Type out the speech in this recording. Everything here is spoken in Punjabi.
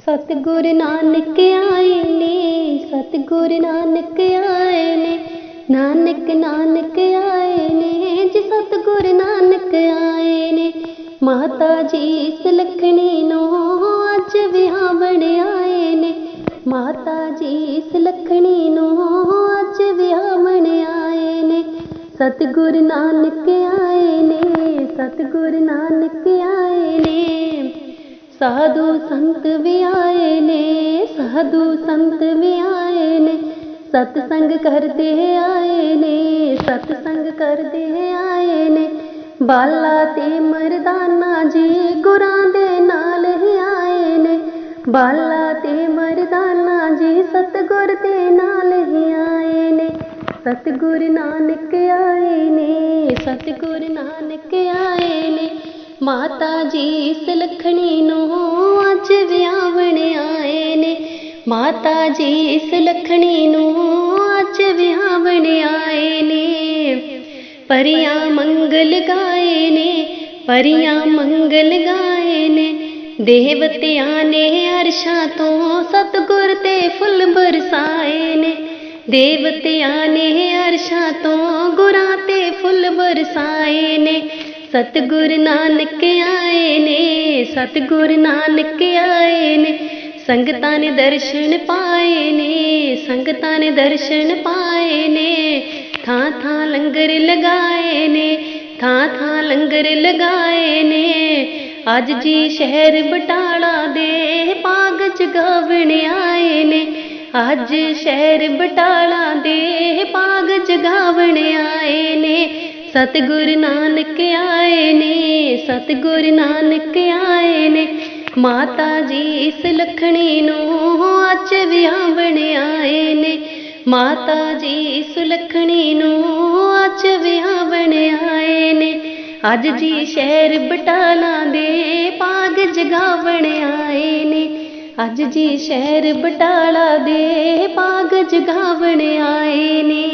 ਸਤਿਗੁਰ ਨਾਨਕ ਆਏ ਨੇ, ਸਤਿਗੁਰ ਨਾਨਕ ਆਏ ਨੇ, ਨਾਨਕ ਨਾਨਕ ਆਏ ਨੇ ਜੀ ਸਤਿਗੁਰ ਨਾਨਕ ਆਏ ਨੇ, ਮਾਤਾ ਜੀ ਇਸ ਸੁਲੱਖਣੀ ਨੂੰ ਅੱਜ ਵਿਆਹਣ ਆਏ ਨੇ, ਮਾਤਾ ਜੀ ਇਸ ਸੁਲੱਖਣੀ ਨੂੰ ਅੱਜ ਵਿਆਹਣ ਆਏ ਨੇ, ਸਤਿਗੁਰ ਨਾਨਕ ਆਏ ਨੇ, ਸਤਿਗੁਰ ਨਾਨਕ ਸਾਧੂ ਸੰਤ ਵੀ ਆਏ ਨੇ, ਸਾਧੂ ਸੰਤ ਵੀ ਆਏ ਨੇ। ਸਤਸੰਗ ਕਰਦੇ ਆਏ ਨੇ, ਸਤਸੰਗ ਕਰਦੇ ਆਏ ਨੇ। ਬਾਲਾ ਤੇ ਮਰਦਾਨਾ ਜੀ ਗੁਰਾਂ ਦੇ ਨਾਲ ਹੀ ਆਏ ਨੇ। ਬਾਲਾ ਤੇ ਮਰਦਾਨਾ ਜੀ ਸਤਗੁਰ ਦੇ ਨਾਲ ਹੀ ਆਏ ਨੇ। ਸਤਿਗੁਰ ਨਾਨਕ ਆਏ ਨੇ, ਸਤਿਗੁਰ ਨਾਨਕ ਆਏ ਨੇ। ਮਾਤਾ ਜੀ ਸੁਲੱਖਣੀ ਨੂੰ ਮਾਤਾ ਜੀ ਇਸ ਸੁਲੱਖਣੀ ਨੂੰ ਅੱਜ ਵਿਆਹਣ ਆਏ ਨੇ। ਪਰੀਆਂ ਮੰਗਲ ਗਾਏ ਨੇ, ਪਰੀਆਂ ਮੰਗਲ ਗਾਏ ਨੇ। ਦੇਵਤਿਆਂ ਨੇ ਅਰਸ਼ਾਂ ਤੋਂ ਸਤਗੁਰ ਤੇ ਫੁੱਲ ਬਰਸਾਏ ਨੇ। ਦੇਵਤਿਆਂ ਨੇ ਅਰਸ਼ਾਂ ਤੋਂ ਗੁਰਾਂ ਤੇ ਫੁੱਲ ਬਰਸਾਏ ਨੇ। ਸਤਿਗੁਰ ਨਾਨਕ ਆਏ ਨੇ, ਸਤਿਗੁਰ ਨਾਨਕ ਆਏ ਸੰਗਤਾਂ ਨੇ ਦਰਸ਼ਨ ਪਾਏ ਨੇ, ਸੰਗਤਾਂ ਨੇ ਦਰਸ਼ਨ ਪਾਏ ਨੇ। ਥਾਂ ਥਾਂ ਲੰਗਰ ਲਗਾਏ ਨੇ, ਥਾਂ ਥਾਂ ਲੰਗਰ ਲਗਾਏ ਨੇ। ਅੱਜ ਜੀ ਸ਼ਹਿਰ ਬਟਾਲਾ ਦੇ ਪਾਗ ਜਗਾਵਣ ਆਏ ਨੇ। ਅੱਜ ਸ਼ਹਿਰ ਬਟਾਲਾ ਦੇ ਪਾਗ ਜਗਾਵਣ ਆਏ ਨੇ। ਸਤਿਗੁਰ ਨਾਨਕ ਆਏ ਨੇ, ਸਤਿਗੁਰ ਨਾਨਕ ਆਏ ਨੇ। ਮਾਤਾ ਜੀ ਸੁਲੱਖਣੀ ਨੂੰ ਅੱਜ ਵਿਆਹਣ ਆਏ ਨੇ। ਮਾਤਾ ਜੀ ਸੁਲੱਖਣੀ ਨੂੰ ਅੱਜ ਵਿਆਹਣ ਆਏ ਨੇ। ਅੱਜ ਜੀ ਸ਼ਹਿਰ ਬਟਾਲਾ ਦੇ ਪਾਗ ਜਗਾਵਣ ਆਏ ਨੇ। ਅੱਜ ਜੀ ਸ਼ਹਿਰ ਬਟਾਲਾ ਦੇ ਪਾਗ ਜਗਾਵਣ ਆਏ ਨੇ।